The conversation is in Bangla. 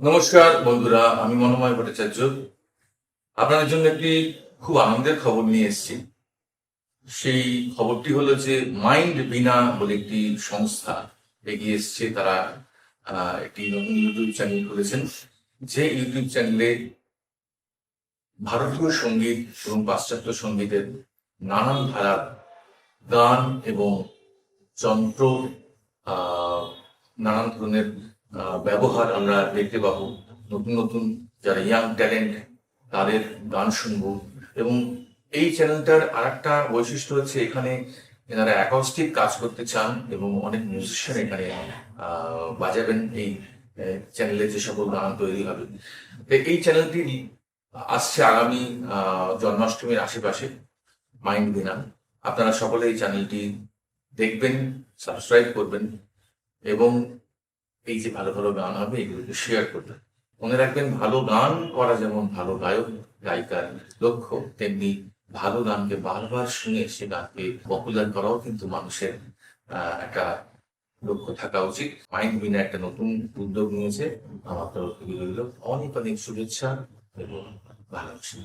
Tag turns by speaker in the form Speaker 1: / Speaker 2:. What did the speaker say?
Speaker 1: নমস্কার বন্ধুরা, আমি মনোময় ভট্টাচার্য। আপনাদের জন্য একটি খুব আনন্দের খবর নিয়ে এসেছি। সেই খবরটি হলো যে মাইন্ড বিনা বলে একটি সংস্থা এগিয়ে এসছে। তারা একটি নতুন ইউটিউব চ্যানেল খুলেছেন। যে ইউটিউব চ্যানেলে ভারতীয় সংগীত এবং পাশ্চাত্য সঙ্গীতের নানান ধারার গান এবং যন্ত্র নানান ধরনের ব্যবহার আমরা দেখতে পাবো। নতুন নতুন যারা ইয়াং ট্যালেন্ট তাদের গান শুনব। এবং এই চ্যানেলটার আরেকটা বৈশিষ্ট্য হচ্ছে এখানে এনারা অ্যাকস্টিক কাজ করতে চান এবং অনেক মিউজিশিয়ান এখানে বাজাবেন এই চ্যানেলে যে সকল গান তৈরি হবে। তো এই চ্যানেলটি আসছে আগামী জন্মাষ্টমীর আশেপাশে। মাইন্ড বিনা আপনারা সকলে এই চ্যানেলটি দেখবেন সাবস্ক্রাইব করবেন এবং এই যে ভালো ভালো গান হবে এগুলোকে শেয়ার করবেন মনে রাখবেন, ভালো গান করা যেমন ভালো গায়ক, গায়িকার লক্ষ্য, তেমনি ভালো গানকে বারবার শুনে সে গানকে পপুলার করাও কিন্তু মানুষের একটা লক্ষ্য থাকা উচিত। মাইন্ড বিনা একটা নতুন উদ্যোগ নিয়েছে। আমার তরফ থেকে অনেক অনেক শুভেচ্ছা এবং ভালোবাসা।